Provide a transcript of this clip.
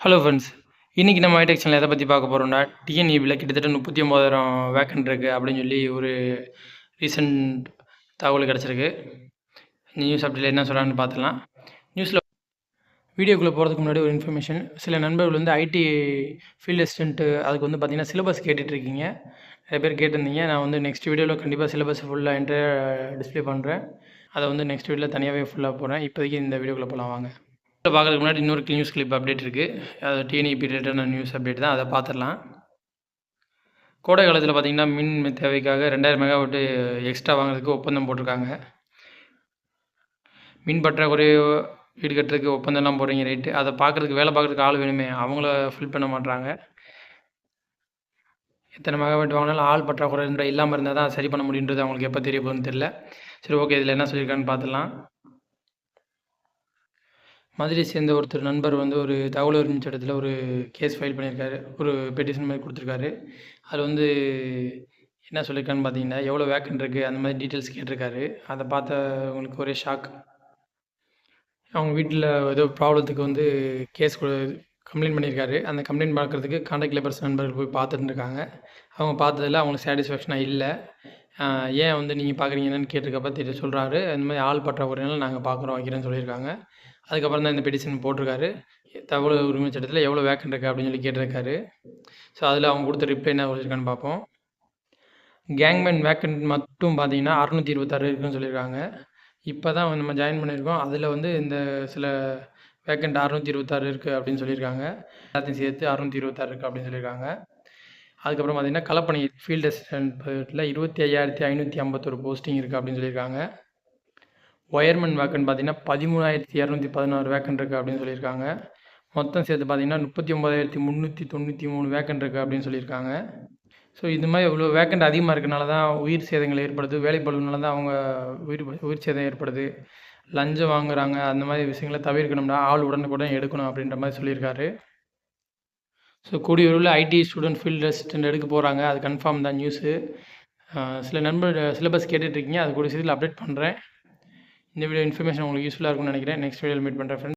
Hello friends இன்றைக்கி நம்ம ஐடெக் channel எதை பற்றி பார்க்க போகிறோம்னா டிஎன்இபியில் கிட்டத்தட்ட முப்பத்தி ஒம்பதாயிரம் வேக்கன்ட் இருக்குது அப்படின்னு சொல்லி ஒரு ரீசன்ட் தகவல் கிடச்சிருக்கு. நியூஸ் அப்டேட்டில் என்ன சொல்கிறான்னு பார்த்துலாம் நியூஸில் வீடியோக்குள்ளே போகிறதுக்கு முன்னாடி ஒரு இன்ஃபர்மேஷன் சில நண்பர்கள் வந்து ஐடி ஃபீல்டு அசிஸ்டண்ட்டு அதுக்கு வந்து பார்த்திங்கன்னா சிலபஸ் கேட்டுட்ருக்கீங்க. நிறைய பேர் கேட்டிருந்தீங்க. நான் வந்து நெக்ஸ்ட் வீடியோவில் கண்டிப்பாக சிலபஸ் ஃபுல்லாக என்ட்ரு டிஸ்ப்ளே பண்ணுறேன் அதை வந்து நெக்ஸ்ட் வீடியோவில் தனியாகவே ஃபுல்லாக போகிறேன் இப்போதைக்கு இந்த வீடியோக்குள்ளே போகலாம் வாங்க. பார்க்குறதுக்கு முன்னாடி இன்னொரு நியூஸ் கிளிப் அப்டேட் இருக்குது அது டிஎன்இபி ரிலேட்டடான நியூஸ் அப்டேட் தான். அதை பார்த்துடலாம் கோடை காலத்தில் பார்த்திங்கன்னா மின் தேவைக்காக ரெண்டாயிரம் மெகாவாட்டு எக்ஸ்ட்ரா வாங்குறதுக்கு ஒப்பந்தம் போட்டிருக்காங்க. மின் பற்றாக்குறை வீடு கட்டுறதுக்கு ஒப்பந்தம்லாம் போடுறீங்க ரைட்டு அதை பார்க்குறதுக்கு வேலை பார்க்குறதுக்கு ஆள் வேணுமே அவங்கள ஃபில் பண்ண மாட்டுறாங்க எத்தனை மெகாவாட் வாங்கினாலும் ஆள் பற்றாக்குறை இல்லாமல் இருந்தால் தான் சரி பண்ண முடியுன்றது அவங்களுக்கு எப்போ தெரிய போகுதுன்னு தெரில சரி ஓகே இதில் என்ன சொல்லியிருக்கான்னு பார்த்துலாம் மதுரையை சேர்ந்த ஒருத்தர் நண்பர் வந்து ஒரு தகவல் உரிமை சட்டத்தில் ஒரு கேஸ் ஃபைல் பண்ணியிருக்காரு. ஒரு பெட்டிஷன் மாதிரி கொடுத்துருக்காரு. அதில் வந்து என்ன சொல்லியிருக்கான்னு பார்த்தீங்கன்னா எவ்வளோ வேக்கன் இருக்குது அந்த மாதிரி டீட்டெயில்ஸ் கேட்டிருக்காரு. அதை பார்த்தவங்களுக்கு ஒரே ஷாக் அவங்க வீட்டில் ஏதோ ப்ராப்ளத்துக்கு வந்து கேஸ் கம்ப்ளைண்ட் பண்ணியிருக்காரு. அந்த கம்ப்ளைண்ட் பார்க்குறதுக்கு கான்டாக்ட் லேபர்ஸ் நண்பர்கள் போய் பார்த்துட்டு இருக்காங்க. அவங்க பார்த்ததில் அவங்களுக்கு சாட்டிஸ்ஃபேக்ஷனாக இல்லை. ஏன் வந்து நீங்கள் பார்க்குறீங்கன்னு கேட்டிருக்கப்ப தெரிய சொல்கிறாரு இந்த மாதிரி ஆள் பற்றாக்குறைனால நாங்கள் பார்க்குறோம் வைக்கிறேன்னு சொல்லியிருக்காங்க. அதுக்கப்புறம் தான் இந்த பெட்டிஷன் போட்டிருக்காரு. தகவல் உரிமை சட்டத்தில் எவ்வளோ வேக்கன் இருக்குது அப்படின்னு சொல்லி கேட்டிருக்காரு. ஸோ அதில் அவங்க கொடுத்த ரிப்ளை என்ன சொல்லியிருக்கான்னு பார்ப்போம். கேங்மேன் வேக்கன்ட் மட்டும் பார்த்தீங்கன்னா அறநூற்றி இருபத்தாறு இருக்குன்னு சொல்லியிருக்காங்க. இப்போ தான் நம்ம ஜாயின் பண்ணியிருக்கோம். அதில் வந்து இந்த சில வேக்கண்ட் அறநூற்றி இருபத்தாறு இருக்குது அப்படின்னு சொல்லியிருக்காங்க. எல்லாத்தையும் சேர்த்து அறநூற்றி இருபத்தாறு இருக்குது அப்படின்னு சொல்லியிருக்காங்க. அதுக்கப்புறம் பார்த்திங்கன்னா கலப்பணி ஃபீல்டு அசிஸ்டன்ட்டில் இருபத்தி ஐயாயிரத்தி ஐநூற்றி ஐம்பத்தொரு போஸ்டிங் இருக்குது அப்படின்னு சொல்லியிருக்காங்க. ஒயர்மேன் வேக்கன் பார்த்தீங்கன்னா பதிமூணாயிரத்தி இரநூத்தி பதினாறு வேக்கன் இருக்குது அப்படின்னு சொல்லியிருக்காங்க. மொத்தம் சேர்த்து பார்த்தீங்கன்னா முப்பத்தி ஒம்பதாயிரத்தி முந்நூற்றி தொண்ணூற்றி மூணு வேக்கன் இருக்குது அப்படின்னு சொல்லியிருக்காங்க. ஸோ இது மாதிரி இவ்வளோ வேக்கண்ட் அதிகமாக இருக்கனால தான் உயிர் சேதங்கள் ஏற்படுது வேலைப்பழுனால தான் அவங்க உயிர் உயிர் சேதம் ஏற்படுது. லஞ்சம் வாங்குறாங்க அந்த மாதிரி விஷயங்களை தவிர்க்கணும்னா ஆள் உடனுக்குடன் எடுக்கணும் அப்படின்ற மாதிரி சொல்லியிருக்காரு. ஸோ கூடிய உள்ள ஐடி ஸ்டூடெண்ட் ஃபீல்டு அசிஸ்டன்ட் எடுக்க போகிறாங்க அது கன்ஃபார்ம் தான் நியூஸு சில நண்பர் சிலபஸ் கேட்டுட்ருக்கீங்க அது கூட சீரியல் அப்டேட் பண்ணுறேன் இந்த வீடியோ இன்ஃபர்மேஷன் உங்களுக்கு யூஸ்ஃபுல்லாக இருக்கும்னு நினைக்கிறேன். நெக்ஸ்ட் வீடியோவில் மீட் பண்ணுறேன் ஃப்ரெண்ட்ஸ்